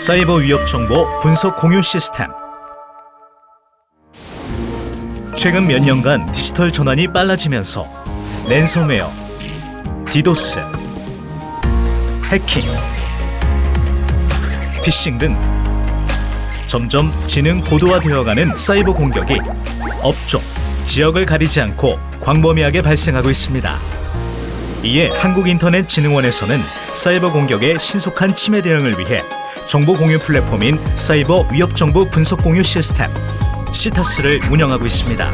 사이버 위협 정보 분석 공유 시스템. 최근 몇 년간 디지털 전환이 빨라지면서 랜섬웨어, 디도스, 해킹, 피싱 등 점점 지능 고도화되어가는 사이버 공격이 업종, 지역을 가리지 않고 광범위하게 발생하고 있습니다. 이에 한국인터넷진흥원에서는 사이버 공격의 신속한 침해 대응을 위해 정보 공유 플랫폼인 사이버 위협 정보 분석 공유 시스템 시타스를 운영하고 있습니다.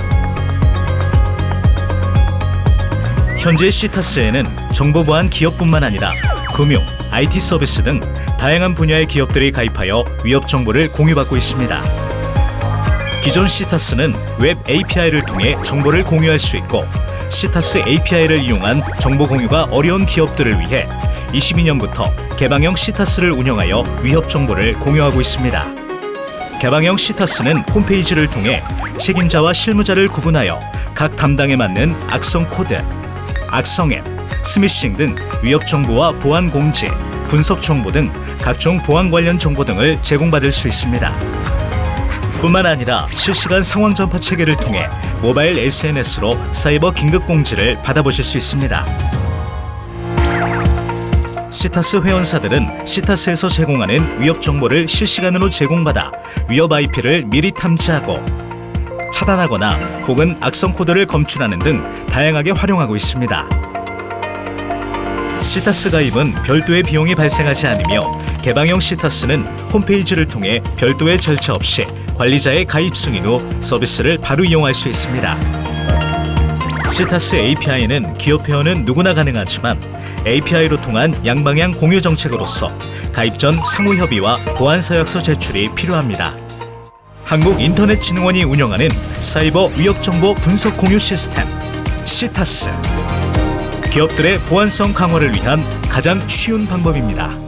현재 시타스에는 정보 보안 기업뿐만 아니라 금융, IT 서비스 등 다양한 분야의 기업들이 가입하여 위협 정보를 공유받고 있습니다. 기존 시타스는 웹 API를 통해 정보를 공유할 수 있고 시타스 API를 이용한 정보 공유가 어려운 기업들을 위해 22년부터 개방형 시타스를 운영하여 위협 정보를 공유하고 있습니다. 개방형 시타스는 홈페이지를 통해 책임자와 실무자를 구분하여 각 담당에 맞는 악성 코드, 악성 앱, 스미싱 등 위협 정보와 보안 공지, 분석 정보 등 각종 보안 관련 정보 등을 제공받을 수 있습니다. 뿐만 아니라 실시간 상황 전파 체계를 통해 모바일 SNS로 사이버 긴급 공지를 받아보실 수 있습니다. 시타스 회원사들은 시타스에서 제공하는 위협 정보를 실시간으로 제공받아 위협 IP를 미리 탐지하고 차단하거나 혹은 악성 코드를 검출하는 등 다양하게 활용하고 있습니다. 시타스 가입은 별도의 비용이 발생하지 않으며 개방형 시타스는 홈페이지를 통해 별도의 절차 없이 관리자의 가입 승인 후 서비스를 바로 이용할 수 있습니다. 시타스 API는 기업 회원은 누구나 가능하지만 API로 통한 양방향 공유 정책으로서 가입 전 상호 협의와 보안 서약서 제출이 필요합니다. 한국인터넷진흥원이 운영하는 사이버 위협 정보 분석 공유 시스템 시타스 기업들의 보안성 강화를 위한 가장 쉬운 방법입니다.